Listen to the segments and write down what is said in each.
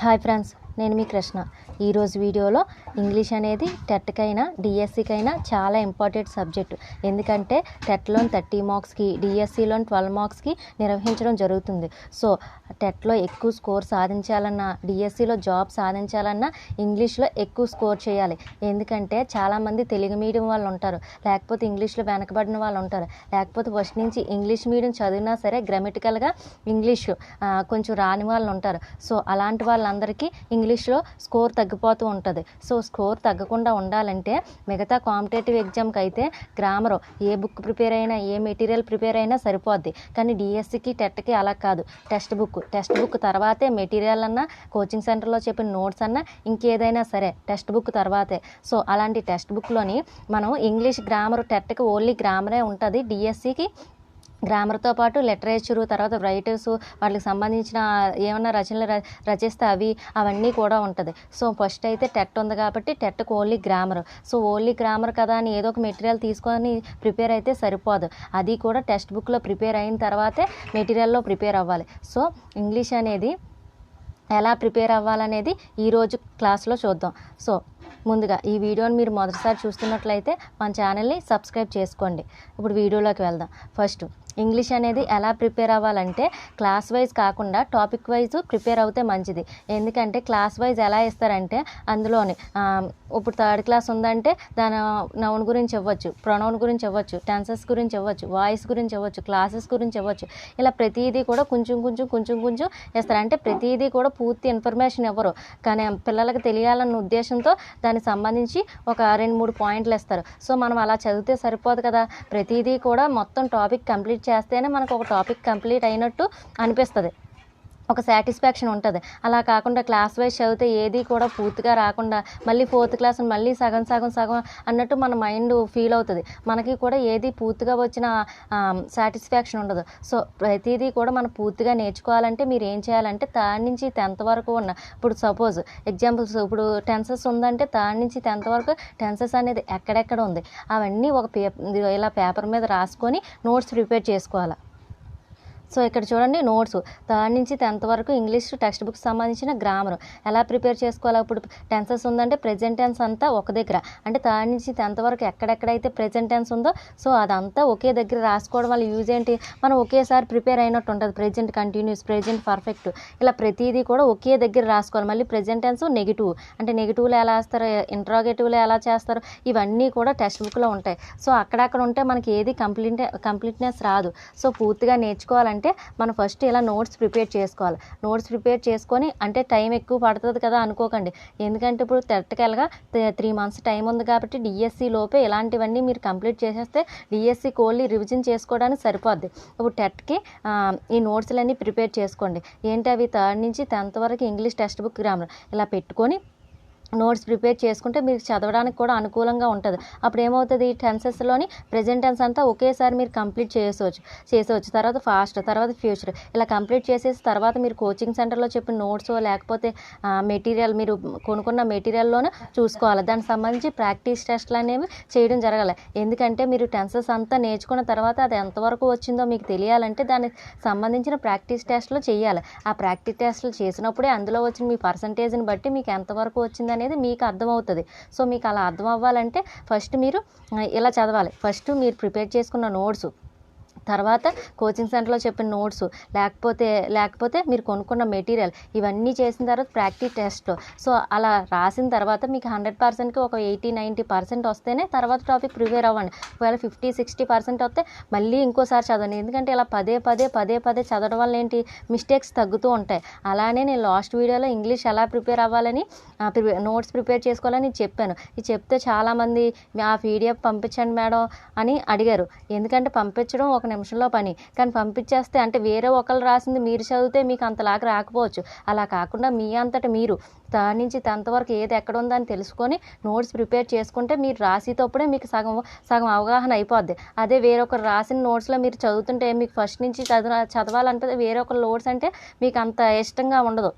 Hi friends. నేను మీ కృష్ణ. ఈరోజు వీడియోలో ఇంగ్లీష్ అనేది టెట్కైనా డిఎస్సికైనా చాలా ఇంపార్టెంట్ సబ్జెక్ట్. ఎందుకంటే టెట్లోని థర్టీ మార్క్స్కి డిఎస్సిలోని ట్వెల్వ్ మార్క్స్కి నిర్వహించడం జరుగుతుంది. సో టెట్లో ఎక్కువ స్కోర్ సాధించాలన్నా డిఎస్సిలో జాబ్ సాధించాలన్నా ఇంగ్లీష్లో ఎక్కువ స్కోర్ చేయాలి. ఎందుకంటే చాలామంది తెలుగు మీడియం వాళ్ళు ఉంటారు. లేకపోతే ఇంగ్లీష్లో వెనకబడిన వాళ్ళు ఉంటారు. లేకపోతే ఫస్ట్ నుంచి ఇంగ్లీష్ మీడియం చదివినా సరే గ్రామటికల్గా ఇంగ్లీష్ కొంచెం రాని వాళ్ళు ఉంటారు. సో అలాంటి వాళ్ళందరికీ ఇంగ్లీష్లో స్కోర్ తగ్గిపోతూ ఉంటుంది. సో స్కోర్ తగ్గకుండా ఉండాలంటే మిగతా కాంపిటేటివ్ ఎగ్జామ్కి అయితే గ్రామర్ ఏ బుక్ ప్రిపేర్ అయినా ఏ మెటీరియల్ ప్రిపేర్ అయినా సరిపోద్ది. కానీ డిఎస్సికి టెట్కి అలా కాదు. టెక్స్ట్ బుక్ టెక్స్ట్ బుక్ తర్వాతే మెటీరియల్ అన్నా కోచింగ్ సెంటర్లో చెప్పిన నోట్స్ అన్నా ఇంకేదైనా సరే టెక్స్ట్ బుక్ తర్వాతే. సో అలాంటి టెక్స్ట్ బుక్లోని మనం ఇంగ్లీష్ గ్రామర్ టెట్కి ఓన్లీ గ్రామరే ఉంటుంది. డిఎస్సికి గ్రామర్తో పాటు లిటరేచరు తర్వాత రైటర్స్ వాళ్ళకి సంబంధించిన ఏమైనా రచనలు రచిస్తే అవి అవన్నీ కూడా ఉంటుంది. సో ఫస్ట్ అయితే టెట్ ఉంది కాబట్టి టెట్కు only grammar. So only grammar కదా అని ఏదో ఒక మెటీరియల్ తీసుకొని ప్రిపేర్ అయితే సరిపోదు. అది కూడా టెక్స్ట్ బుక్లో ప్రిపేర్ అయిన తర్వాతే మెటీరియల్లో ప్రిపేర్ అవ్వాలి. సో ఇంగ్లీష్ అనేది ఎలా ప్రిపేర్ అవ్వాలనేది ఈరోజు క్లాస్లో చూద్దాం. సో ముందుగా ఈ వీడియోని మీరు మొదటిసారి చూస్తున్నట్లయితే మన ఛానల్ని సబ్స్క్రైబ్ చేసుకోండి. ఇప్పుడు వీడియోలోకి వెళ్దాం. ఫస్ట్ ఇంగ్లీష్ అనేది ఎలా ప్రిపేర్ అవ్వాలంటే క్లాస్ వైజ్ కాకుండా టాపిక్ వైజ్ ప్రిపేర్ అవుతే మంచిది. ఎందుకంటే క్లాస్ వైజ్ ఎలా ఇస్తారంటే అందులోని ఇప్పుడు థర్డ్ క్లాస్ ఉందంటే దాని నౌన్ గురించి ఇవ్వచ్చు ప్రొనౌన్ గురించి ఇవ్వచ్చు టెన్సెస్ గురించి ఇవ్వచ్చు వాయిస్ గురించి ఇవ్వచ్చు క్లాసెస్ గురించి ఇవ్వచ్చు. ఇలా ప్రతిదీ కూడా కొంచెం కొంచెం కొంచెం కొంచెం ఇస్తారు అంటే ప్రతిదీ కూడా పూర్తి ఇన్ఫర్మేషన్ ఇవ్వరు. కానీ పిల్లలకు తెలియాలన్న ఉద్దేశంతో దానికి సంబంధించి ఒక రెండు మూడు పాయింట్లు ఇస్తారు సో మనం అలా చదివితే సరిపోదు కదా. ప్రతిదీ కూడా మొత్తం టాపిక్ కంప్లీట్ చేస్తేనే మనకు ఒక టాపిక్ కంప్లీట్ అయినట్టు అనిపిస్తుంది. ఒక సాటిస్ఫాక్షన్ ఉంటుంది. అలా కాకుండా క్లాస్ వైజ్ చదివితే ఏది కూడా పూర్తిగా రాకుండా మళ్ళీ ఫోర్త్ క్లాస్ మళ్ళీ సగం సగం సగం అన్నట్టు మన మైండ్ ఫీల్ అవుతుంది. మనకి కూడా ఏది పూర్తిగా వచ్చిన సాటిస్ఫాక్షన్ ఉండదు. సో ప్రతిదీ కూడా మనం పూర్తిగా నేర్చుకోవాలంటే మీరు ఏం చేయాలంటే థర్డ్ నుంచి టెన్త్ వరకు ఉన్న ఇప్పుడు సపోజ్ ఎగ్జాంపుల్స్ ఇప్పుడు టెన్సెస్ ఉందంటే థర్డ్ నుంచి టెన్త్ వరకు టెన్సెస్ అనేది ఎక్కడెక్కడ ఉంది? అవన్నీ ఒక పేపర్ ఇలా పేపర్ మీద రాసుకొని నోట్స్ ప్రిపేర్ చేసుకోవాలి? సో ఇక్కడ చూడండి నోట్స్. థర్డ్ నుంచి టెన్త్ వరకు ఇంగ్లీష్ టెక్స్ట్ బుక్ సంబంధించిన గ్రామర్ ఎలా ప్రిపేర్ చేసుకోవాలి? ఇప్పుడు టెన్సెస్ ఉందంటే ప్రెజెంట్ టెన్స్ అంతా ఒక దగ్గర. అంటే థర్డ్ నుంచి టెన్త్ వరకు ఎక్కడెక్కడైతే ప్రెజెంట్ టెన్స్ ఉందో సో అదంతా ఒకే దగ్గర రాసుకోవడం వల్ల యూజ్ ఏంటి? మనం ఒకేసారి ప్రిపేర్ అయినట్టు ఉంటుంది. ప్రెజెంట్ కంటిన్యూస్ ప్రెజెంట్ పర్ఫెక్ట్ ఇలా ప్రతిదీ కూడా ఒకే దగ్గర రాసుకోవాలి. మళ్ళీ ప్రెజెంట్ టెన్స్ నెగిటివ్ అంటే నెగిటివ్లో ఎలా వేస్తారు? ఇంట్రాగేటివ్లో ఎలా చేస్తారు? ఇవన్నీ కూడా టెక్స్ట్ బుక్లో ఉంటాయి. సో అక్కడక్కడ ఉంటే మనకి ఏది కంప్లీట్ కంప్లీట్నెస్ రాదు. సో పూర్తిగా నేర్చుకోవాలంటే అంటే మనం ఫస్ట్ ఇలా నోట్స్ ప్రిపేర్ చేసుకోవాలి. నోట్స్ ప్రిపేర్ చేసుకొని అంటే టైం ఎక్కువ పడుతుంది కదా అనుకోకండి. ఎందుకంటే ఇప్పుడు టెట్కెల్గా త్రీ మంత్స్ టైం ఉంది కాబట్టి డిఎస్సి లోపే ఇలాంటివన్నీ మీరు కంప్లీట్ చేసేస్తే డిఎస్సి ఓన్లీ రివిజన్ చేసుకోవడానికి సరిపోద్ది. ఇప్పుడు టెట్కి ఈ నోట్స్లన్నీ ప్రిపేర్ చేసుకోండి. ఏంటి అవి థర్డ్ నుంచి టెన్త్ వరకు ఇంగ్లీష్ టెక్స్ట్ బుక్ గ్రామర్ ఇలా పెట్టుకొని నోట్స్ ప్రిపేర్ చేసుకుంటే మీకు చదవడానికి కూడా అనుకూలంగా ఉంటుంది. అప్పుడు ఏమవుతుంది? ఈ టెన్సెస్లోని ప్రజెంట్ టెన్స్ అంతా ఒకేసారి మీరు కంప్లీట్ చేసుకోవచ్చు చేసేవచ్చు తర్వాత ఫాస్ట్ తర్వాత ఫ్యూచర్. ఇలా కంప్లీట్ చేసేసి తర్వాత మీరు కోచింగ్ సెంటర్లో చెప్పిన నోట్స్ లేకపోతే మెటీరియల్ మీరు కొనుక్కున్న మెటీరియల్లోనే చూసుకోవాలి. దానికి సంబంధించి ప్రాక్టీస్ టెస్ట్లు అనేవి చేయడం జరగాలి. ఎందుకంటే మీరు టెన్సెస్ అంతా నేర్చుకున్న తర్వాత అది ఎంతవరకు వచ్చిందో మీకు తెలియాలంటే దానికి సంబంధించిన ప్రాక్టీస్ టెస్ట్లు చేయాలి. ఆ ప్రాక్టీస్ టెస్ట్లు చేసినప్పుడే అందులో వచ్చిన మీ పర్సంటేజ్ని బట్టి మీకు ఎంతవరకు వచ్చిందని అనేది మీకు అర్థమవుతుంది. సో మీకు అలా అర్థం అవ్వాలంటే ఫస్ట్ మీరు ఇలా చదవాలి. ఫస్ట్ మీరు ప్రిపేర్ చేసుకున్న నోట్స్ తర్వాత కోచింగ్ సెంటర్లో చెప్పిన నోట్స్ లేకపోతే లేకపోతే మీరు కొనుక్కున్న మెటీరియల్ ఇవన్నీ చేసిన తర్వాత ప్రాక్టీస్ టెస్ట్ సో అలా రాసిన తర్వాత మీకు హండ్రెడ్ పర్సెంట్కి ఒక ఎయిటీ నైంటీ పర్సెంట్ వస్తేనే తర్వాత టాపిక్ ప్రిపేర్ అవ్వండి. ఒకవేళ ఫిఫ్టీ సిక్స్టీ పర్సెంట్ వస్తే మళ్ళీ ఇంకోసారి చదవండి. ఎందుకంటే ఇలా పదే పదే పదే పదే చదవడం వల్ల ఏంటి? మిస్టేక్స్ తగ్గుతూ ఉంటాయి. అలానే నేను లాస్ట్ వీడియోలో ఇంగ్లీష్ ఎలా ప్రిపేర్ అవ్వాలని నోట్స్ ప్రిపేర్ చేసుకోవాలని చెప్పాను. ఇది చెప్తే చాలామంది ఆ పీడిఎఫ్ పంపించండి మేడం అని అడిగారు. ఎందుకంటే పంపించడం ఒక నిమిషంలో పని. కానీ పంపించేస్తే అంటే వేరే ఒకరు రాసింది మీరు చదివితే మీకు అంతలాగా రాకపోవచ్చు. అలా కాకుండా మీ అంతట మీరు. దాని నుంచి టెన్త్ వరకు ఏది ఎక్కడ ఉందని తెలుసుకొని నోట్స్ ప్రిపేర్ చేసుకుంటే మీరు రాసేటప్పుడే మీకు సగం సగం అవగాహన అయిపోద్ది. అదే వేరొకరు రాసిన నోట్స్లో మీరు చదువుతుంటే మీకు ఫస్ట్ నుంచి చదవ చదవాలంటే వేరొకరు నోట్స్ అంటే మీకు అంత ఇష్టంగా ఉండదు.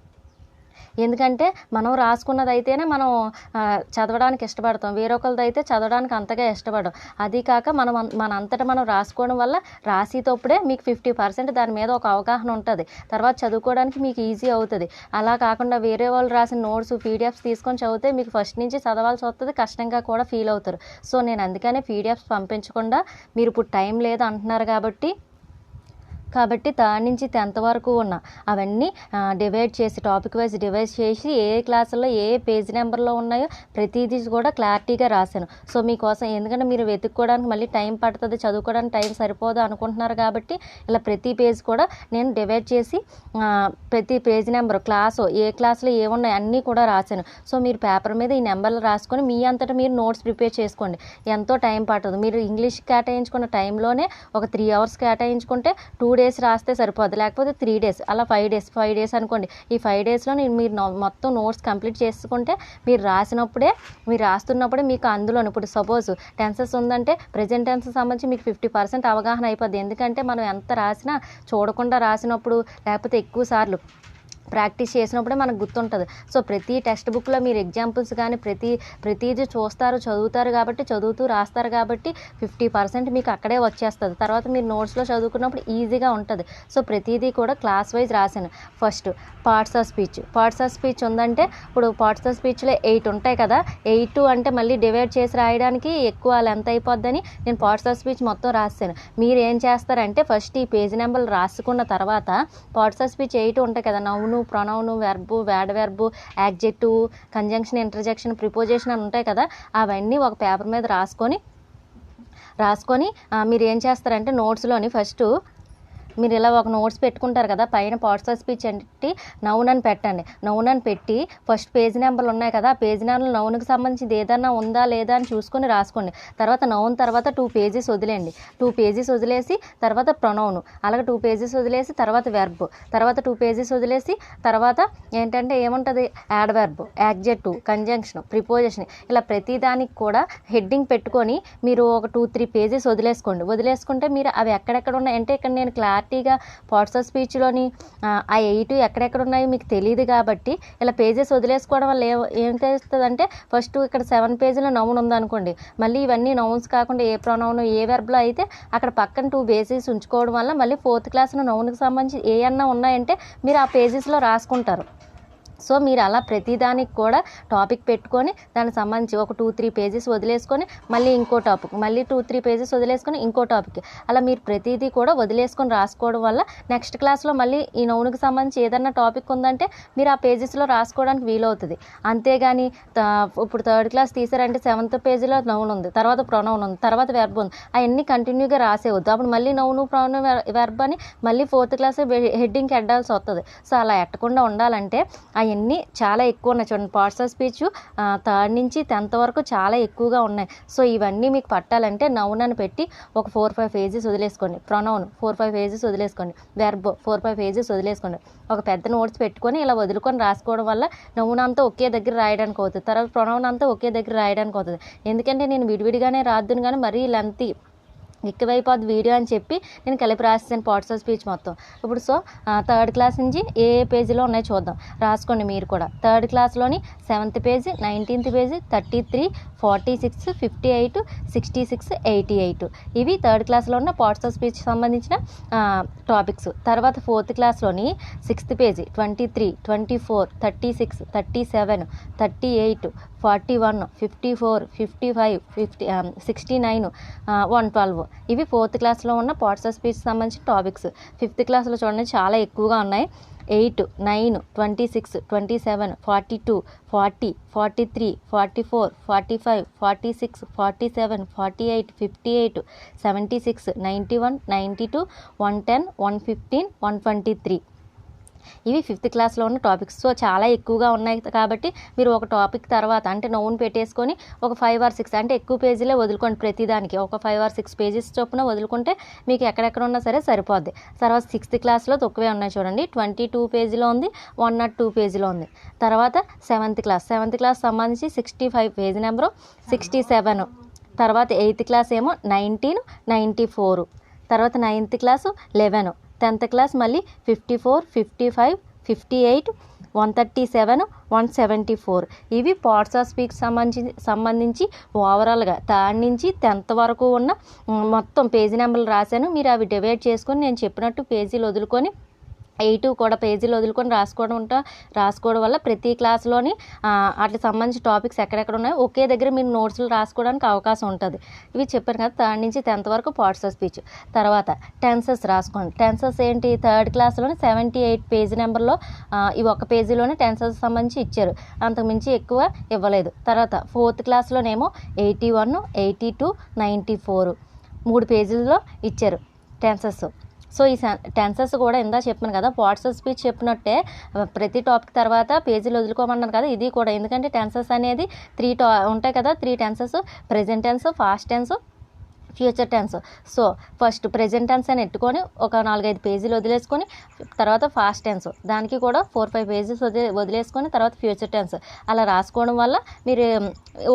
ఎందుకంటే మనం రాసుకున్నది అయితేనే మనం చదవడానికి ఇష్టపడతాం. వేరొకరిది అయితే చదవడానికి అంతగా ఇష్టపడం అది కాక మనం మన అంతటా మనం రాసుకోవడం వల్ల రాసేటప్పుడే మీకు ఫిఫ్టీ పర్సెంట్ దాని మీద ఒక అవగాహన ఉంటుంది. తర్వాత చదువుకోవడానికి మీకు ఈజీ అవుతుంది. అలా కాకుండా వేరే వాళ్ళు రాసిన నోట్స్ పీడిఎఫ్స్ తీసుకొని చదివితే మీకు ఫస్ట్ నుంచి చదవాల్సి వస్తుంది కష్టంగా కూడా ఫీల్ అవుతారు. సో నేను అందుకనే పీడిఎఫ్స్ పంపించకుండా మీరు ఇప్పుడు టైం లేదు అంటున్నారు కాబట్టి కాబట్టి థర్డ్ నుంచి టెన్త్ వరకు ఉన్న అవన్నీ డివైడ్ చేసి టాపిక్ వైజ్ డివైడ్ చేసి ఏ క్లాసుల్లో ఏ పేజ్ నెంబర్లో ఉన్నాయో ప్రతిదీ కూడా క్లారిటీగా రాశాను. సో మీకోసం ఎందుకంటే మీరు వెతుక్కోవడానికి మళ్ళీ టైం పడుతుంది చదువుకోవడానికి టైం సరిపోదు అనుకుంటున్నారు కాబట్టి ఇలా ప్రతి పేజ్ కూడా నేను డివైడ్ చేసి ప్రతి పేజ్ నెంబర్ క్లాసు ఏ క్లాస్లో ఏమున్నాయి అన్నీ కూడా రాశాను. సో మీరు పేపర్ మీద ఈ నెంబర్లు రాసుకొని మీ అంతటా మీరు నోట్స్ ప్రిపేర్ చేసుకోండి. ఎంతో టైం పట్టదు మీరు ఇంగ్లీష్ కేటాయించుకున్న టైంలోనే ఒక త్రీ అవర్స్ కేటాయించుకుంటే టూ డేస్ రాస్తే సరిపోద్ది. లేకపోతే త్రీ డేస్ అలా ఫైవ్ డేస్ ఫైవ్ డేస్ అనుకోండి. ఈ ఫైవ్ డేస్లో నేను మీరు నో- మొత్తం నోట్స్ కంప్లీట్ చేసుకుంటే మీరు రాసినప్పుడే మీరు రాస్తున్నప్పుడే మీకు అందులో ఇప్పుడు సపోజ్ టెన్సెస్ ఉందంటే ప్రజెంట్ టెన్సెస్ సంబంధించి మీకు ఫిఫ్టీ పర్సెంట్ అవగాహన అయిపోద్ది. ఎందుకంటే మనం ఎంత రాసినా చూడకుండా రాసినప్పుడు లేకపోతే ఎక్కువ సార్లు ప్రాక్టీస్ చేసినప్పుడే మనకు గుర్తుంటుంది. సో ప్రతి టెక్స్ట్ బుక్లో మీరు ఎగ్జాంపుల్స్ కానీ ప్రతి ప్రతిదీ చూస్తారు చదువుతారు కాబట్టి చదువుతూ రాస్తారు కాబట్టి ఫిఫ్టీ పర్సెంట్ మీకు అక్కడే వచ్చేస్తుంది. తర్వాత మీరు నోట్స్లో చదువుకున్నప్పుడు ఈజీగా ఉంటుంది. సో ప్రతిదీ కూడా క్లాస్ వైజ్ రాశాను first parts of speech. Parts of speech ఉందంటే ఇప్పుడు పార్ట్స్ ఆఫ్ స్పీచ్లో ఎయిట్ ఉంటాయి కదా ఎయిట్ అంటే మళ్ళీ డివైడ్ చేసి రాయడానికి ఎక్కువ లెంత్ అయిపోద్దని నేను పార్ట్స్ ఆఫ్ స్పీచ్ మొత్తం రాశాను మీరు ఏం చేస్తారంటే ఫస్ట్ ఈ పేజ్ నెంబర్ రాసుకున్న తర్వాత పార్ట్స్ ఆఫ్ స్పీచ్ ఎయిట్ ఉంటాయి కదా noun pronoun verb adverb adjective conjunction interjection preposition అని ఉంటాయి కదా అవన్నీ ఒక పేపర్ మీద రాసుకొని రాసుకొని మీరు ఏం చేస్తారంటే నోట్స్లోని ఫస్ట్ మీరు ఇలా ఒక నోట్స్ పెట్టుకుంటారు కదా పైన పార్ట్స్ ఆఫ్ స్పీచ్ అంటే నౌన్ అని పెట్టండి. నౌన్ అని పెట్టి ఫస్ట్ పేజ్ నెంబర్లు ఉన్నాయి కదా ఆ పేజ్ నెంబర్లు నౌన్కి సంబంధించింది ఏదన్నా ఉందా లేదా అని చూసుకొని రాసుకోండి. తర్వాత నౌన్ తర్వాత టూ పేజెస్ వదిలేండి టూ పేజెస్ వదిలేసి తర్వాత ప్రొనౌన్ అలాగే టూ పేజెస్ వదిలేసి తర్వాత వెర్బ్ తర్వాత టూ పేజెస్ వదిలేసి తర్వాత ఏంటంటే ఏముంటుంది? Adverb adjective conjunction preposition ఇలా ప్రతిదానికి కూడా హెడ్డింగ్ పెట్టుకొని మీరు ఒక టూ త్రీ పేజెస్ వదిలేసుకోండి. వదిలేసుకుంటే మీరు అవి ఎక్కడెక్కడ ఉన్నాయి? అంటే ఇక్కడ నేను పార్టీగా పార్ట్స్ ఆఫ్ స్పీచ్లోని ఆ ఎయిట్ ఎక్కడెక్కడ ఉన్నాయో మీకు తెలియదు కాబట్టి ఇలా పేజెస్ వదిలేసుకోవడం వల్ల ఏం తెలుస్తుంది అంటే ఫస్ట్ ఇక్కడ సెవెన్ పేజీలో నౌన్ ఉందనుకోండి మళ్ళీ ఇవన్నీ నౌన్స్ కాకుండా ఏ ప్రొనౌన్ ఏ వెర్బ్లో అయితే అక్కడ పక్కన టూ బేసిస్ ఉంచుకోవడం వల్ల మళ్ళీ ఫోర్త్ క్లాస్లో నౌన్కి సంబంధించి ఏ అన్నా ఉన్నాయంటే మీరు ఆ పేజెస్లో రాసుకుంటారు. సో మీరు అలా ప్రతిదానికి కూడా టాపిక్ పెట్టుకొని దానికి సంబంధించి ఒక టూ త్రీ పేజెస్ వదిలేసుకొని మళ్ళీ ఇంకో టాపిక్ మళ్ళీ టూ త్రీ పేజెస్ వదిలేసుకొని ఇంకో టాపిక్. అలా మీరు ప్రతిదీ కూడా వదిలేసుకొని రాసుకోవడం వల్ల నెక్స్ట్ క్లాస్లో మళ్ళీ ఈ నౌనుకి సంబంధించి ఏదన్నా టాపిక్ ఉందంటే మీరు ఆ పేజెస్లో రాసుకోవడానికి వీలవుతుంది. అంతేగాని ఇప్పుడు థర్డ్ క్లాస్ తీసారంటే సెవెంత్ పేజీలో నౌన్ ఉంది తర్వాత ప్రొనౌన్ ఉంది తర్వాత వెర్బ్ ఉంది. అవన్నీ కంటిన్యూగా రాసేవద్దు అప్పుడు మళ్ళీ నౌను ప్రొనౌన్ వెర్బ్ అని మళ్ళీ ఫోర్త్ క్లాస్ హెడ్డింగ్కి ఎడ్డాల్సి వస్తుంది సో అలా ఎట్టకుండా ఉండాలంటే అవన్నీ చాలా ఎక్కువ ఉన్నాయి. చూడండి పార్ట్స్ ఆఫ్ స్పీచ్ థర్డ్ నుంచి టెన్త్ వరకు చాలా ఎక్కువగా ఉన్నాయి. సో ఇవన్నీ మీకు పట్టాలంటే నౌన్ అని పెట్టి ఒక ఫోర్ ఫైవ్ పేజెస్ వదిలేసుకోండి. ప్రొనౌన్ ఫోర్ ఫైవ్ పేజెస్ వదిలేసుకోండి. వెర్బ్ ఫోర్ ఫైవ్ పేజెస్ వదిలేసుకోండి. ఒక పెద్ద నోట్స్ పెట్టుకొని ఇలా వదులుకొని రాసుకోవడం వల్ల నౌన్ అంతా ఒకే దగ్గర రాయడానికి అవుతుంది తర్వాత ప్రొనౌన్ అంతా ఒకే దగ్గర రాయడానికి అవుతుంది ఎందుకంటే నేను విడివిడిగానే రాద్దును కానీ మరీ లెంతీ ఎక్కువైపోద్ది వీడియో అని చెప్పి నేను కలిపి రాసేసాను పార్ట్స్ ఆఫ్ స్పీచ్ మొత్తం. ఇప్పుడు సో థర్డ్ క్లాస్ నుంచి ఏ ఏ పేజీలో ఉన్నాయో చూద్దాం. రాసుకోండి మీరు కూడా. Third క్లాస్లోని seventh page nineteenth page thirty three forty six fifty eight sixty six eighty eight. ఇవి థర్డ్ క్లాస్లో ఉన్న పార్ట్స్ ఆఫ్ స్పీచ్ సంబంధించిన టాపిక్స్. తర్వాత fourth క్లాస్లోని sixth page twenty three twenty four thirty six thirty seven thirty eight forty one fifty four fifty five fifty sixty nine one twelve. ఇవి fourth క్లాస్లో ఉన్న parts of speech సంబంధించిన topics. Fifth క్లాస్లో చూడండి చాలా ఎక్కువగా ఉన్నాయి. Eight nine twenty six twenty seven forty two forty forty three forty four forty five forty six forty seven forty eight fifty eight seventy six ninety one ninety two one ten one fifteen one twenty three. ఇవి fifth క్లాస్లో ఉన్న topics so చాలా ఎక్కువగా ఉన్నాయి కాబట్టి మీరు ఒక topic తర్వాత అంటే నౌన్ పెట్టేసుకొని ఒక ఫైవ్ ఆర్ సిక్స్ అంటే ఎక్కువ పేజీలే వదులుకోండి ప్రతిదానికి. ఒక ఫైవ్ ఆర్ సిక్స్ పేజెస్ చొప్పున వదులుకుంటే మీకు ఎక్కడెక్కడ ఉన్నా సరే సరిపోద్ది. తర్వాత సిక్స్త్ క్లాస్లో తక్కువే ఉన్నాయి చూడండి. ట్వంటీ టూ పేజీలో ఉంది వన్ నాట్ టూ పేజీలో ఉంది. తర్వాత సెవెంత్ క్లాస్ సెవెంత్ క్లాస్ సంబంధించి sixty five page number sixty seven తర్వాత ఎయిత్ క్లాస్ ఏమో నైన్టీన్ నైంటీ ఫోర్ తర్వాత ninth class eleven tenth class మళ్ళీ fifty four fifty five fifty eight one thirty seven one seventy four. ఇవి parts of speak సంబంధించి సంబంధించి ఓవరాల్గా. Third నుంచి tenth వరకు ఉన్న మొత్తం పేజీ నెంబర్లు రాశాను. మీరు అవి డివైడ్ చేసుకొని నేను చెప్పినట్టు పేజీలు వదులుకొని ఎయిట్ కూడా పేజీలు వదులుకొని రాసుకోవడం ఉంటా. రాసుకోవడం వల్ల ప్రతి క్లాస్లోని వాటికి సంబంధించిన టాపిక్స్ ఎక్కడెక్కడ ఉన్నాయో ఒకే దగ్గర మీరు నోట్స్లు రాసుకోవడానికి అవకాశం ఉంటుంది. ఇవి చెప్పాను కదా థర్డ్ నుంచి టెన్త్ వరకు పార్ట్స్ ఆఫ్ స్పీచ్. తర్వాత టెన్సెస్ రాసుకోండి. టెన్సెస్ ఏంటి? థర్డ్ క్లాస్లోనే సెవెంటీ ఎయిట్ పేజీ నెంబర్లో ఈ ఒక పేజీలోనే టెన్సెస్ సంబంధించి ఇచ్చారు. అంతకుమించి ఎక్కువ ఇవ్వలేదు. తర్వాత fourth క్లాస్లోనేమో eighty one eighty two ninety four. మూడు పేజీల్లో ఇచ్చారు టెన్సెస్. సో ఈ టెన్సెస్ కూడా ఇందా చెప్పాను కదా వాట్సాప్ స్పీచ్ చెప్పినట్టే ప్రతి టాపిక్ తర్వాత పేజీలు వదులుకోమన్నాను కదా ఇది కూడా. ఎందుకంటే టెన్సెస్ అనేది త్రీ టా ఉంటాయి కదా three tenses present tense past tense future tense so first present tense అని ఎట్టుకొని ఒక నాలుగైదు పేజీలు వదిలేసుకొని తర్వాత ఫాస్ట్ టెన్స్ దానికి కూడా ఫోర్ ఫైవ్ పేజెస్ వదిలే వదిలేసుకొని తర్వాత ఫ్యూచర్ టెన్స్ అలా రాసుకోవడం వల్ల మీరు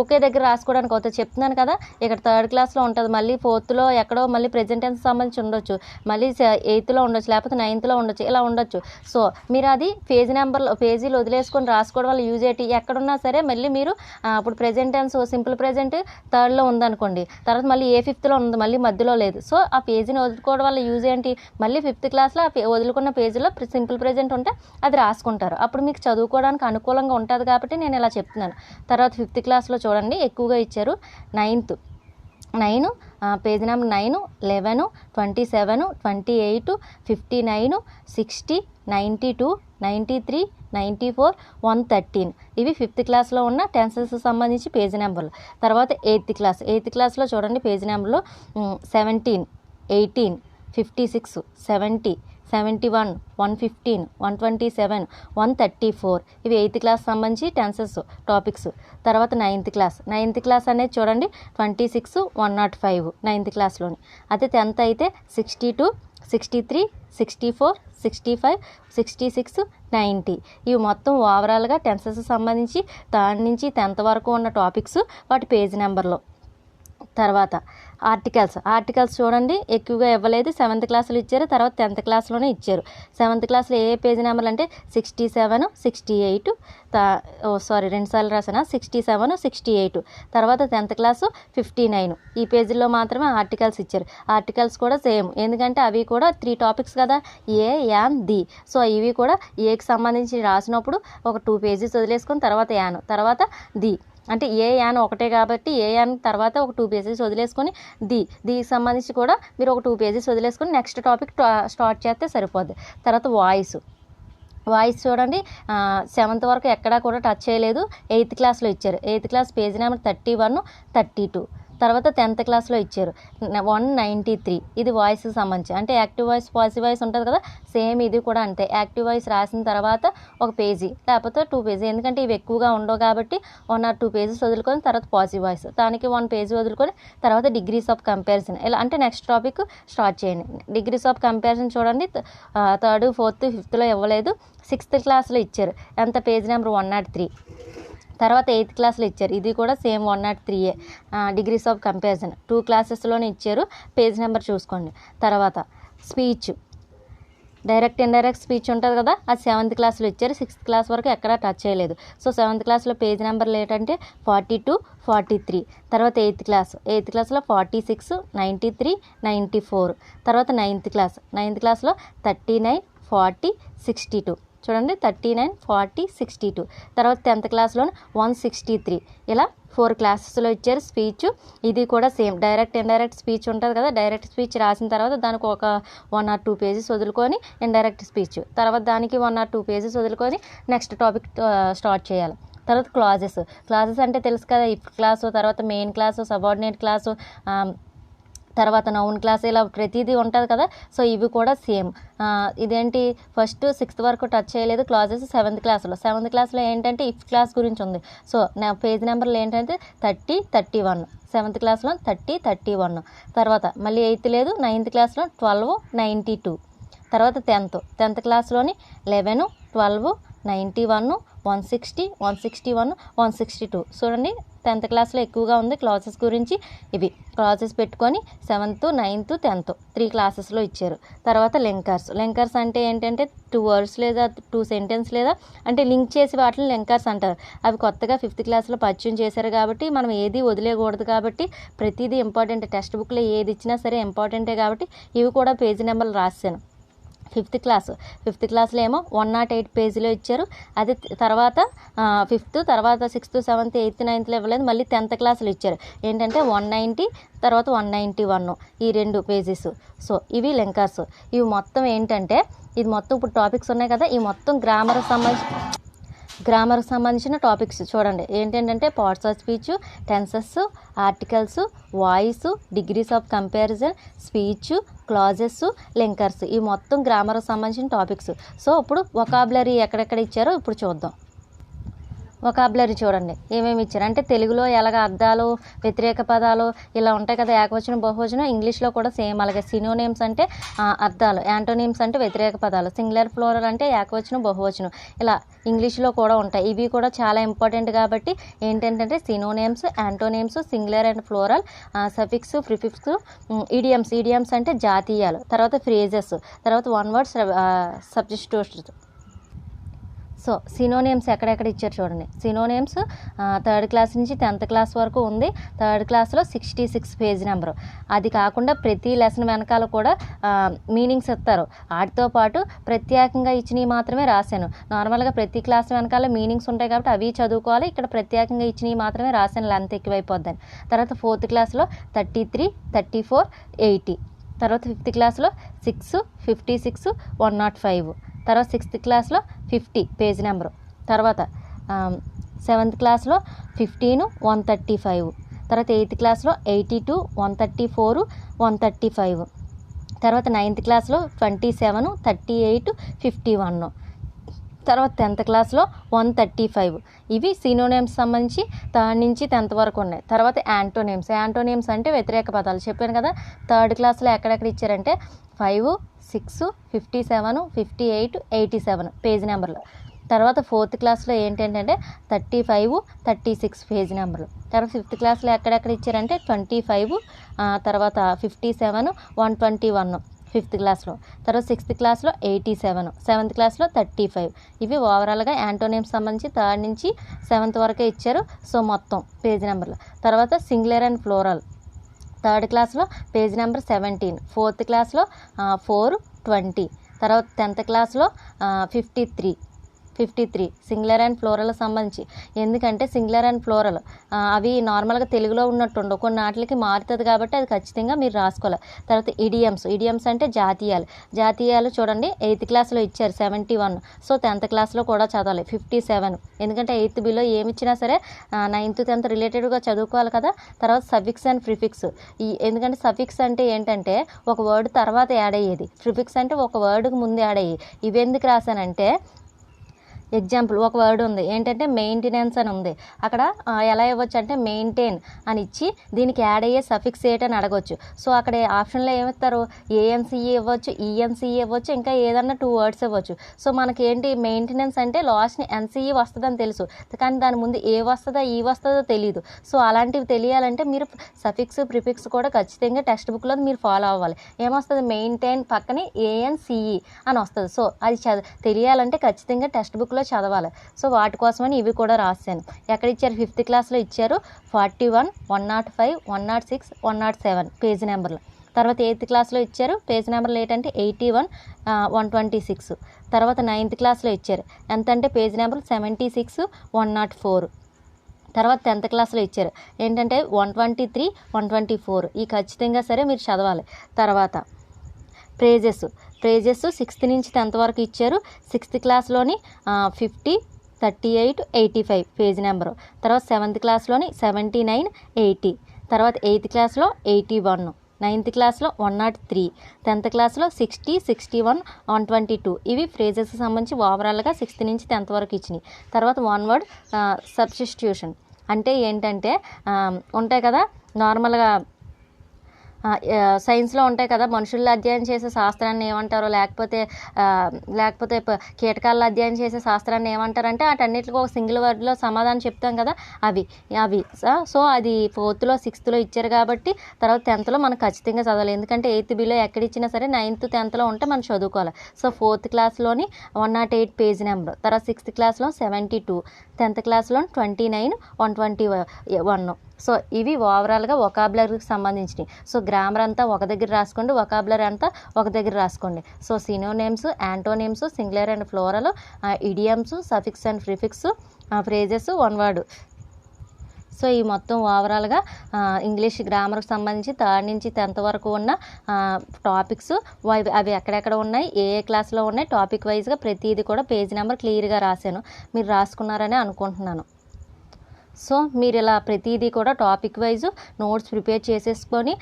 ఒకే దగ్గర రాసుకోవడానికి అవుతుంది చెప్తున్నాను కదా ఇక్కడ థర్డ్ క్లాస్లో ఉంటుంది మళ్ళీ ఫోర్త్లో ఎక్కడో మళ్ళీ ప్రెజెంట్ టెన్స్ సంబంధించి ఉండొచ్చు. మళ్ళీ ఎయిత్లో ఉండొచ్చు లేకపోతే నైన్త్లో ఉండొచ్చు ఇలా ఉండొచ్చు. సో మీరు అది పేజీ నెంబర్లో పేజీలు వదిలేసుకొని రాసుకోవడం వల్ల యూజ్ ఏంటి ఎక్కడున్నా సరే మళ్ళీ మీరు అప్పుడు ఇప్పుడు ప్రెజెంట్ టెన్స్ సింపుల్ ప్రెజెంట్ థర్డ్లో ఉందనుకోండి తర్వాత మళ్ళీ ఏ ఫిఫ్త్లో ఉంది మళ్ళీ మధ్యలో లేదు. సో ఆ పేజీని వదులుకోవడం వల్ల యూజ్ ఏంటి? మళ్ళీ ఫిఫ్త్ క్లాస్లో ఆ వదులుకున్న పేజీలో సింపుల్ ప్రెజెంట్ ఉంటే అది రాసుకుంటారు. అప్పుడు మీకు చదువుకోవడానికి అనుకూలంగా ఉంటుంది కాబట్టి నేను ఇలా చెప్తున్నాను. తర్వాత ఫిఫ్త్ క్లాస్లో చూడండి ఎక్కువగా ఇచ్చారు ninth. Nine page number nine eleven twenty seven twenty eight fifty nine sixty ninety two ninety three ninety four one thirteen. ఇవి ఫిఫ్త్ క్లాస్లో ఉన్న టెన్సెస్ సంబంధించి పేజీ నెంబర్లు. తర్వాత ఎయిత్ క్లాస్. ఎయిత్ క్లాస్లో చూడండి పేజీ నెంబర్లో seventeen eighteen fifty six seventy seventy one one fifteen one twenty seven one thirty four. ఇవి ఎయిత్ క్లాస్ సంబంధించి టెన్సెస్ టాపిక్స్. తర్వాత నైన్త్ క్లాస్. నైన్త్ క్లాస్ అనేది చూడండి twenty six one not five ninth క్లాస్లోని. అదే tenth అయితే sixty two sixty three sixty four sixty five sixty six ninety ఇవి మొత్తం ఓవరాల్గా టెన్సెస్ సంబంధించి దాని నుంచి టెన్త్ వరకు ఉన్న టాపిక్స్ వాటి పేజ్ నెంబర్లో. తర్వాత ఆర్టికల్స్. ఆర్టికల్స్ చూడండి ఎక్కువగా ఇవ్వలేదు. సెవెంత్ క్లాస్లో ఇచ్చారు తర్వాత టెన్త్ క్లాస్లోనే ఇచ్చారు. సెవెంత్ క్లాస్లో ఏ పేజీ నెంబర్లు అంటే సిక్స్టీ సెవెన్ సిక్స్టీ ఎయిట్ ఓ సారీ రెండుసార్లు రాసిన సిక్స్టీ సెవెన్ సిక్స్టీ ఎయిట్. తర్వాత టెన్త్ క్లాసు ఫిఫ్టీ నైన్. ఈ పేజీల్లో మాత్రమే ఆర్టికల్స్ ఇచ్చారు. ఆర్టికల్స్ కూడా సేమ్. ఎందుకంటే అవి కూడా త్రీ టాపిక్స్ కదా. A an the. సో ఇవి కూడా ఏకి సంబంధించి రాసినప్పుడు ఒక టూ పేజీస్ వదిలేసుకొని తర్వాత యాన్. తర్వాత ది. అంటే ఏ యాన్ ఒకటే కాబట్టి ఏ యాన్ తర్వాత ఒక టూ పేజెస్ వదిలేసుకొని ది. దీనికి సంబంధించి కూడా మీరు ఒక టూ పేజెస్ వదిలేసుకొని నెక్స్ట్ టాపిక్ స్టార్ట్ చేస్తే సరిపోద్ది. తర్వాత వాయిస్ వాయిస్ చూడండి సెవెంత్ వరకు ఎక్కడా కూడా టచ్ చేయలేదు. ఎయిత్ క్లాస్లో ఇచ్చారు. Eighth class page number thirty one thirty two తర్వాత టెన్త్ క్లాస్లో ఇచ్చారు. One ninety three. ఇది వాయిస్కి సంబంధించి. అంటే యాక్టివ్ వాయిస్ పాజిటివ్ వాయిస్ ఉంటుంది కదా సేమ్ ఇది కూడా అంతే. యాక్టివ్ వాయిస్ రాసిన తర్వాత ఒక పేజీ లేకపోతే టూ పేజీ. ఎందుకంటే ఇవి ఎక్కువగా ఉండవు కాబట్టి వన్ ఆర్ టూ పేజెస్ వదులుకొని తర్వాత పాజిటివ్ వాయిస్. దానికి వన్ పేజీ వదులుకొని తర్వాత డిగ్రీస్ ఆఫ్ కంపారిజన్. ఇలా అంటే నెక్స్ట్ టాపిక్ స్టార్ట్ చేయండి. డిగ్రీస్ ఆఫ్ కంపారిజన్ చూడండి. థర్డ్ ఫోర్త్ ఫిఫ్త్లో ఇవ్వలేదు. సిక్స్త్ క్లాస్లో ఇచ్చారు. ఎంత page number? One not three. తర్వాత ఎయిత్ క్లాస్లో ఇచ్చారు. ఇది కూడా same one not త్రీయే. Degrees of comparison. Two క్లాసెస్లోనే ఇచ్చారు. పేజ్ నెంబర్ చూసుకోండి. తర్వాత స్పీచ్. డైరెక్ట్ ఇండైరెక్ట్ స్పీచ్ ఉంటుంది కదా అది సెవెంత్ క్లాస్లో ఇచ్చారు. సిక్స్త్ క్లాస్ వరకు ఎక్కడా టచ్ చేయలేదు. సో సెవెంత్ క్లాస్లో పేజ్ నెంబర్లు ఏంటంటే ఫార్టీ టూ ఫార్టీ త్రీ. తర్వాత ఎయిత్ క్లాస్. ఎయిత్ క్లాస్లో forty six ninety three ninety four. తర్వాత నైన్త్ క్లాస్. నైన్త్ క్లాస్లో thirty nine forty sixty two. చూడండి thirty nine forty sixty two తర్వాత టెన్త్ క్లాస్లో వన్ సిక్స్టీ త్రీ ఇలా ఫోర్ క్లాసెస్లో ఇచ్చారు స్పీచ్ ఇది కూడా సేమ్ డైరెక్ట్ ఇండైరెక్ట్ స్పీచ్ ఉంటుంది కదా డైరెక్ట్ స్పీచ్ రాసిన తర్వాత దానికి ఒక వన్ ఆర్ టూ పేజెస్ వదులుకొని ఇండైరెక్ట్ స్పీచ్ తర్వాత దానికి వన్ ఆర్ టూ పేజెస్ వదులుకొని నెక్స్ట్ టాపిక్ స్టార్ట్ చేయాలి. తర్వాత క్లాజెస్ క్లాజెస్ అంటే తెలుసు కదా ఇఫ్ క్లాసు తర్వాత మెయిన్ క్లాసు సబార్డినేట్ క్లాసు తర్వాత నౌన్ క్లాస్ ఇలా ప్రతిదీ ఉంటుంది కదా సో ఇవి కూడా సేమ్. ఇదేంటి ఫస్ట్ సిక్స్త్ వరకు టచ్ చేయలేదు క్లాజెస్ సెవెంత్ క్లాస్లో సెవెంత్ క్లాస్లో ఏంటంటే ఇఫ్ క్లాస్ గురించి ఉంది. సో నా పేజ్ నెంబర్లు ఏంటంటే థర్టీ థర్టీ వన్ సెవెంత్ క్లాస్లో థర్టీ థర్టీ వన్ తర్వాత మళ్ళీ ఎయిత్ లేదు నైన్త్ క్లాస్లో ట్వెల్వ్ నైంటీ టూ తర్వాత tenth tenth క్లాస్లోని eleven twelve ninety one one sixty one sixty one one sixty two. చూడండి టెన్త్ క్లాస్లో ఎక్కువగా ఉంది క్లాసెస్ గురించి. ఇవి క్లాసెస్ పెట్టుకొని సెవెంత్ నైన్త్ టెన్త్ త్రీ క్లాసెస్లో ఇచ్చారు. తర్వాత లింకర్స్. లింకర్స్ అంటే ఏంటంటే టూ వర్డ్స్ లేదా టూ సెంటెన్స్ లేదా అంటే లింక్ చేసి వాటిని లింకర్స్ అంటారు. అవి కొత్తగా ఫిఫ్త్ క్లాస్లో పరిచయం చేశారు కాబట్టి మనం ఏది వదిలేయకూడదు కాబట్టి ప్రతిదీ ఇంపార్టెంట్. టెక్స్ట్ బుక్లో ఏది ఇచ్చినా సరే ఇంపార్టెంటే కాబట్టి ఇవి కూడా పేజీ నెంబర్లు రాశాను. Fifth class. ఫిఫ్త్ క్లాస్లో ఏమో వన్ నాట్ ఎయిట్ పేజీలో ఇచ్చారు. అది తర్వాత ఫిఫ్త్ తర్వాత సిక్స్త్ సెవెంత్ ఎయిత్ నైన్త్లో ఇవ్వలేదు. మళ్ళీ టెన్త్ క్లాస్లో ఇచ్చారు. ఏంటంటే వన్ నైంటీ తర్వాత వన్ నైంటీ వన్ ఈ రెండు పేజెస్. సో ఇవి లింకర్స్. ఇవి మొత్తం ఏంటంటే ఇది మొత్తం ఇప్పుడు టాపిక్స్ ఉన్నాయి కదా ఈ మొత్తం గ్రామర్ సంబంధించి గ్రామర్కి సంబంధించిన టాపిక్స్ చూడండి. ఏంటంటే parts of speech tenses articles voice degrees of comparison speech clauses linkers ఈ మొత్తం గ్రామర్కి సంబంధించిన టాపిక్స్ సో ఇప్పుడు వొకాబులరీ ఎక్కడెక్కడ ఇచ్చారో ఇప్పుడు చూద్దాం. వొకాబులరీ చూడండి. ఏమేమి ఇచ్చారు? అంటే తెలుగులో ఎలాగ అర్థాలు వ్యతిరేక పదాలు ఇలా ఉంటాయి కదా ఏకవచనం బహువచనం ఇంగ్లీష్లో కూడా సేమ్. అలాగే సినోనేమ్స్ అంటే అర్థాలు యాంటోనేమ్స్ అంటే వ్యతిరేక పదాలు. సింగులర్ ఫ్లోరల్ అంటే ఏకవచనం బహువచనం. ఇలా ఇంగ్లీష్లో కూడా ఉంటాయి. ఇవి కూడా చాలా ఇంపార్టెంట్ కాబట్టి ఏంటంటే synonyms antonyms singular and plural suffix prefix idioms idioms అంటే జాతీయాలు. తర్వాత ఫ్రేజెస్ తర్వాత one word substitutions so synonyms ఎక్కడెక్కడ ఇచ్చారు చూడండి. సినోనేమ్స్ థర్డ్ క్లాస్ నుంచి టెన్త్ క్లాస్ వరకు ఉంది. థర్డ్ క్లాస్లో సిక్స్టీ సిక్స్ పేజ్ నెంబరు. అది కాకుండా ప్రతి లెసన్ వెనకాల కూడా మీనింగ్స్ ఇస్తారు. వాటితో పాటు ప్రత్యేకంగా ఇచ్చినవి మాత్రమే రాశాను. నార్మల్గా ప్రతి క్లాస్ వెనకాల మీనింగ్స్ ఉంటాయి కాబట్టి అవి చదువుకోవాలి. ఇక్కడ ప్రత్యేకంగా ఇచ్చినవి మాత్రమే రాశాను. లెంత్ ఎక్కువైపోద్దని. తర్వాత ఫోర్త్ క్లాస్లో thirty three thirty four eighty. తర్వాత ఫిఫ్త్ క్లాస్లో six fifty six one not five. తర్వాత సిక్స్త్ క్లాస్లో ఫిఫ్టీ పేజ్ నెంబరు. తర్వాత సెవెంత్ క్లాస్లో ఫిఫ్టీన్ వన్ థర్టీ ఫైవ్. తర్వాత ఎయిత్ క్లాస్లో eighty two one thirty four one thirty five. తర్వాత నైన్త్ క్లాస్లో twenty seven thirty eight fifty one. తర్వాత tenth క్లాస్లో వన్ థర్టీ ఫైవ్. ఇవి సినోనేమ్స్ సంబంధించి థర్డ్ నుంచి టెన్త్ వరకు ఉన్నాయి. తర్వాత యాంటోనేమ్స్. యాంటోనేమ్స్ అంటే వ్యతిరేక పదాలు. చెప్పాను కదా థర్డ్ క్లాస్లో ఎక్కడెక్కడ ఇచ్చారంటే five six fifty seven fifty eight eighty seven page నెంబర్లు. తర్వాత ఫోర్త్ క్లాస్లో ఏంటంటే thirty five thirty six page నెంబర్లు. తర్వాత ఫిఫ్త్ క్లాస్లో ఎక్కడెక్కడ ఇచ్చారంటే ట్వంటీ ఫైవ్ తర్వాత fifty seven one twenty one. Fifth క్లాస్లో. తర్వాత సిక్స్త్ క్లాస్లో ఎయిటీ సెవెన్ సెవెంత్ క్లాస్లో థర్టీ ఫైవ్. ఇవి ఓవరాల్గా యాంటోనియం సంబంధించి థర్డ్ నుంచి సెవెంత్ వరకే ఇచ్చారు. సో మొత్తం పేజ్ నెంబర్లు. తర్వాత సింగులర్ అండ్ ఫ్లోరల్. థర్డ్ క్లాస్లో పేజ్ నెంబర్ సెవెంటీన్ ఫోర్త్ క్లాస్లో ఫోర్ ట్వంటీ. తర్వాత టెన్త్ క్లాస్లో fifty three. Fifty three. Singular and plural సంబంధించి. ఎందుకంటే సింగులర్ అండ్ ఫ్లోరల్ అవి నార్మల్గా తెలుగులో ఉన్నట్టుండవు. కొన్ని నాటికి మారుతుంది కాబట్టి అది ఖచ్చితంగా మీరు రాసుకోవాలి. తర్వాత ఇడియమ్స్. ఇడియమ్స్ అంటే జాతీయాలు. జాతీయాలు చూడండి ఎయిత్ క్లాస్లో ఇచ్చారు సెవెంటీ వన్. సో టెన్త్ క్లాస్లో కూడా చదవాలి ఫిఫ్టీ సెవెన్. ఎందుకంటే ఎయిత్ బిలో ఏమి ఇచ్చినా సరే నైన్త్ టెన్త్ రిలేటెడ్గా చదువుకోవాలి కదా. తర్వాత సఫిక్స్ అండ్ ప్రిఫిక్స్. ఈ ఎందుకంటే సఫిక్స్ అంటే ఏంటంటే ఒక వర్డ్ తర్వాత యాడ్ అయ్యేది. ప్రిఫిక్స్ అంటే ఒక వర్డ్కి ముందు యాడ్ అయ్యి. ఇవి ఎందుకు రాశానంటే ఎగ్జాంపుల్ ఒక వర్డ్ ఉంది. ఏంటంటే మెయింటెనెన్స్ అని ఉంది. అక్కడ ఎలా ఇవ్వచ్చు అంటే మెయింటైన్ అని ఇచ్చి దీనికి యాడ్ అయ్యే సఫిక్స్ ఏంటని అడగొచ్చు. సో అక్కడ ఆప్షన్లో ఏమిస్తారు? ఏఎన్సీఈ ఇవ్వచ్చు ఈఎన్సీఈ ఇవ్వచ్చు ఇంకా ఏదన్నా టూ వర్డ్స్ ఇవ్వచ్చు. సో మనకి ఏంటి మెయింటెనెన్స్ అంటే లాస్ట్ని ఎన్సీఈ వస్తుందని తెలుసు. కానీ దాని ముందు ఏ వస్తుందో ఈ వస్తుందో తెలియదు సో అలాంటివి తెలియాలంటే మీరు సఫిక్స్ ప్రిఫిక్స్ కూడా ఖచ్చితంగా టెక్స్ట్ బుక్లో మీరు ఫాలో అవ్వాలి. ఏమొస్తుంది? మెయింటైన్ పక్కనే ఏఎన్సీఈ అని వస్తుంది. సో అది చ తెలియాలంటే ఖచ్చితంగా టెక్స్ట్ బుక్లో చదవాలి. సో వాటి కోసమని ఇవి కూడా రాశాను. ఎక్కడ ఇచ్చారు ఫిఫ్త్ క్లాస్లో ఇచ్చారు. Forty one one nought five one nought six one nought seven page నెంబర్లు. తర్వాత ఎయిత్ క్లాస్లో ఇచ్చారు. పేజ్ నెంబర్లు ఏంటంటే eighty one one twenty six. తర్వాత నైన్త్ క్లాస్లో ఇచ్చారు. ఎంత అంటే page number seventy six one nought four. తర్వాత టెన్త్ క్లాస్లో ఇచ్చారు. ఏంటంటే one twenty three one twenty four. ఈ ఖచ్చితంగా సరే మీరు చదవాలి. తర్వాత ప్రేజెస్ ప్రేజెస్ సిక్స్త్ నుంచి టెన్త్ వరకు ఇచ్చారు. Sixth క్లాస్లోని fifty thirty eight eighty five page number. తర్వాత సెవెంత్ క్లాస్లోని సెవెంటీ నైన్ ఎయిటీ. తర్వాత ఎయిత్ క్లాస్లో ఎయిటీ వన్. నైన్త్ క్లాస్లో వన్ నాట్ త్రీ. టెన్త్ క్లాస్లో sixty sixty one one twenty two. ఇవి ఫ్రేజెస్ సంబంధించి ఓవరాల్గా సిక్స్త్ నుంచి టెన్త్ వరకు ఇచ్చినాయి. తర్వాత వన్ వర్డ్ సబ్స్టిట్యూషన్ అంటే ఏంటంటే ఉంటాయి కదా నార్మల్గా సైన్స్లో ఉంటాయి కదా మనుషుల్లో అధ్యయనం చేసే శాస్త్రాన్ని ఏమంటారో లేకపోతే లేకపోతే కీటకాల్లో అధ్యయనం చేసే శాస్త్రాన్ని ఏమంటారంటే వాటన్నిటికి ఒక సింగిల్ వర్డ్లో సమాధానం చెప్తాం కదా అవి అవి. సో అది ఫోర్త్లో సిక్స్త్లో ఇచ్చారు కాబట్టి తర్వాత టెన్త్లో మనం ఖచ్చితంగా చదవాలి. ఎందుకంటే ఎయిత్ బిలో ఎక్కడ ఇచ్చినా సరే నైన్త్ టెన్త్లో ఉంటే మనం చదువుకోవాలి. So fourth క్లాస్లోని one not eight page number తర్వాత సిక్స్త్ క్లాస్లో సెవెంటీ టూ. టెన్త్ క్లాస్లో twenty nine one twenty one. So ఇవి ఓవరాల్గా ఒకాబులరీకి సంబంధించినవి సో గ్రామర్ అంతా ఒక దగ్గర రాసుకోండి ఒకాబులరీ అంతా ఒక దగ్గర రాసుకోండి. So synonyms antonyms singular and plural idioms suffix and prefix phrases one word. So ఈ మొత్తం ఓవరాల్గా ఇంగ్లీష్ గ్రామర్కి సంబంధించి థర్డ్ నుంచి టెన్త్ వరకు ఉన్న టాపిక్స్ అవి అవి ఎక్కడెక్కడ ఉన్నాయి ఏ ఏ క్లాస్లో ఉన్నాయి టాపిక్ వైజ్గా ప్రతిదీ కూడా పేజ్ నెంబర్ క్లియర్గా రాశాను. మీరు రాసుకున్నారని అనుకుంటున్నాను. సో మీరు ఇలా ప్రతిదీ కూడా టాపిక్ వైజ్ నోట్స్ ప్రిపేర్ చేసేసుకొని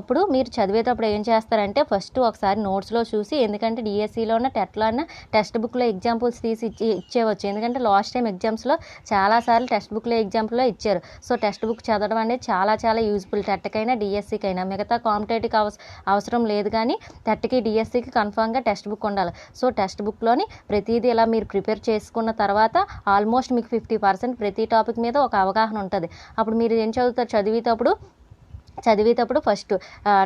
అప్పుడు మీరు చదివేటప్పుడు ఏం చేస్తారంటే ఫస్ట్ ఒకసారి నోట్స్లో చూసి ఎందుకంటే డిఎస్సిలో ఉన్న టెట్లో అన్న టెక్స్ట్ బుక్లో ఎగ్జాంపుల్స్ తీసి ఇచ్చి ఇచ్చేవచ్చు. ఎందుకంటే లాస్ట్ టైం ఎగ్జామ్స్లో చాలాసార్లు టెక్స్ట్ బుక్లో ఎగ్జాంపుల్లో ఇచ్చారు. సో టెక్స్ట్ బుక్ చదవడం అనేది చాలా చాలా యూజ్ఫుల్. టెట్కైనా డిఎస్సికైనా మిగతా కాంపిటేటివ్ అవస అవసరం లేదు కానీ టెట్కి డిఎస్సికి కన్ఫామ్గా టెక్స్ట్ బుక్ ఉండాలి. సో టెక్స్ట్ బుక్లోని ప్రతిదీ ఇలా మీరు ప్రిపేర్ చేసుకున్న తర్వాత ఆల్మోస్ట్ మీకు ఫిఫ్టీ పర్సెంట్ ప్రతి టాపిక్ మీద ఒక ఒక అవగాహన ఉంటుంది. అప్పుడు మీరు ఏం చదువుతారు? చదివేటప్పుడు చదివేటప్పుడు ఫస్ట్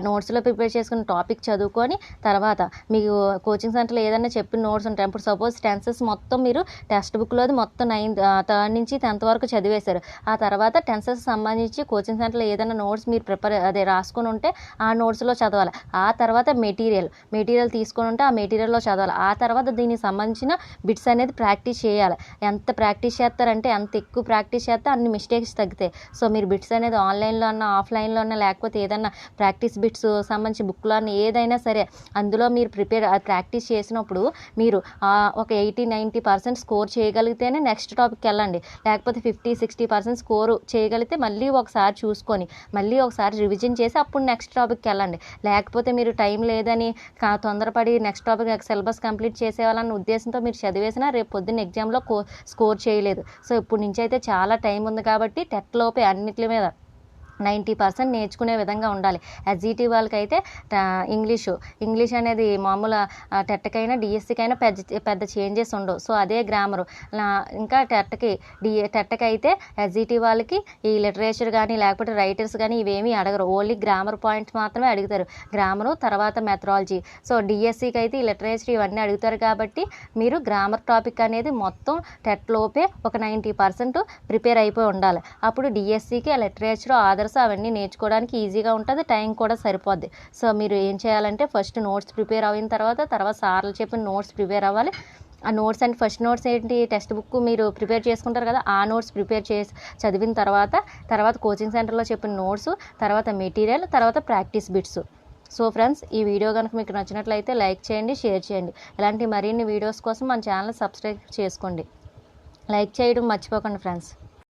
నోట్స్లో ప్రిపేర్ చేసుకున్న టాపిక్ చదువుకొని తర్వాత మీకు కోచింగ్ సెంటర్లో ఏదైనా చెప్పిన నోట్స్ ఉంటాయి. ఇప్పుడు సపోజ్ టెన్సెస్ మొత్తం మీరు టెక్స్ట్ బుక్లోది మొత్తం నైన్త్ థర్డ్ నుంచి టెన్త్ వరకు చదివేశారు. ఆ తర్వాత టెన్సెస్ సంబంధించి కోచింగ్ సెంటర్లో ఏదైనా నోట్స్ మీరు ప్రిపేర్ అదే రాసుకొని ఉంటే ఆ నోట్స్లో చదవాలి. ఆ తర్వాత మెటీరియల్ మెటీరియల్ తీసుకొని ఉంటే ఆ మెటీరియల్లో చదవాలి. ఆ తర్వాత దీనికి సంబంధించిన బిట్స్ అనేది ప్రాక్టీస్ చేయాలి. ఎంత ప్రాక్టీస్ చేస్తారంటే ఎంత ఎక్కువ ప్రాక్టీస్ చేస్తే అన్ని మిస్టేక్స్ తగ్గుతాయి. సో మీరు బిట్స్ అనేది ఆన్లైన్లో అన్న ఆఫ్లైన్లో అన్న లేకపోతే ఏదైనా ప్రాక్టీస్ బిట్స్ సంబంధించి బుక్లో అన్న ఏదైనా సరే అందులో మీరు ప్రిపేర్ ప్రాక్టీస్ చేసినప్పుడు మీరు ఒక ఎయిటీ నైంటీ పర్సెంట్ స్కోర్ చేయగలిగితేనే నెక్స్ట్ టాపిక్కి వెళ్ళండి. లేకపోతే ఫిఫ్టీ సిక్స్టీ పర్సెంట్ స్కోర్ చేయగలిగితే మళ్ళీ ఒకసారి చూసుకొని మళ్ళీ ఒకసారి రివిజన్ చేసి అప్పుడు నెక్స్ట్ టాపిక్కి వెళ్ళండి. లేకపోతే మీరు టైం లేదని తొందరపడి నెక్స్ట్ టాపిక్ సిలబస్ కంప్లీట్ చేసేవాళ్ళన్న ఉద్దేశంతో మీరు చదివేసినా రేపు పొద్దున్న ఎగ్జామ్లో కో స్కోర్ చేయలేదు. సో ఇప్పుడు నుంచి అయితే చాలా టైం ఉంది కాబట్టి టెట్ లోపే అన్నిటి మీద. నైంటీ పర్సెంట్ నేర్చుకునే విధంగా ఉండాలి. ఎస్జిటి వాళ్ళకైతే ఇంగ్లీషు. ఇంగ్లీష్ అనేది మామూలు టెట్కైనా డిఎస్సికైనా పెద్ద పెద్ద చేంజెస్ ఉండవు. సో అదే గ్రామరు. ఇంకా టెట్కి డి టెట్కి అయితే ఎస్జిటి వాళ్ళకి ఈ లిటరేచర్ కానీ లేకపోతే రైటర్స్ కానీ ఇవేమీ అడగరు. ఓన్లీ గ్రామర్ పాయింట్స్ మాత్రమే అడుగుతారు. గ్రామరు తర్వాత మెథడాలజీ. సో డిఎస్సికి అయితే ఈ లిటరేచర్ ఇవన్నీ అడుగుతారు కాబట్టి మీరు గ్రామర్ టాపిక్ అనేది మొత్తం టెట్ లోపే ఒక నైంటీ పర్సెంట్ ప్రిపేర్ అయిపోయి ఉండాలి. అప్పుడు డిఎస్సికి ఆ లిటరేచర్ ఆదర్స్ అవన్నీ నేర్చుకోవడానికి ఈజీగా ఉంటుంది టైం కూడా సరిపోద్ది. సో మీరు ఏం చేయాలంటే ఫస్ట్ నోట్స్ ప్రిపేర్ అయిన తర్వాత తర్వాత సార్లు చెప్పిన నోట్స్ ప్రిపేర్ అవ్వాలి. ఆ నోట్స్ అండ్ ఫస్ట్ నోట్స్ ఏంటి టెక్స్ట్ బుక్ మీరు ప్రిపేర్ చేసుకుంటారు కదా ఆ నోట్స్ ప్రిపేర్ చేసి చదివిన తర్వాత తర్వాత కోచింగ్ సెంటర్లో చెప్పిన నోట్స్ తర్వాత మెటీరియల్ తర్వాత ప్రాక్టీస్ బిట్స్. సో ఫ్రెండ్స్ ఈ వీడియో కనుక మీకు నచ్చినట్లయితే లైక్ చేయండి షేర్ చేయండి. ఇలాంటి మరిన్ని వీడియోస్ కోసం మన ఛానల్ సబ్స్క్రైబ్ చేసుకోండి. లైక్ చేయడం మర్చిపోకండి ఫ్రెండ్స్.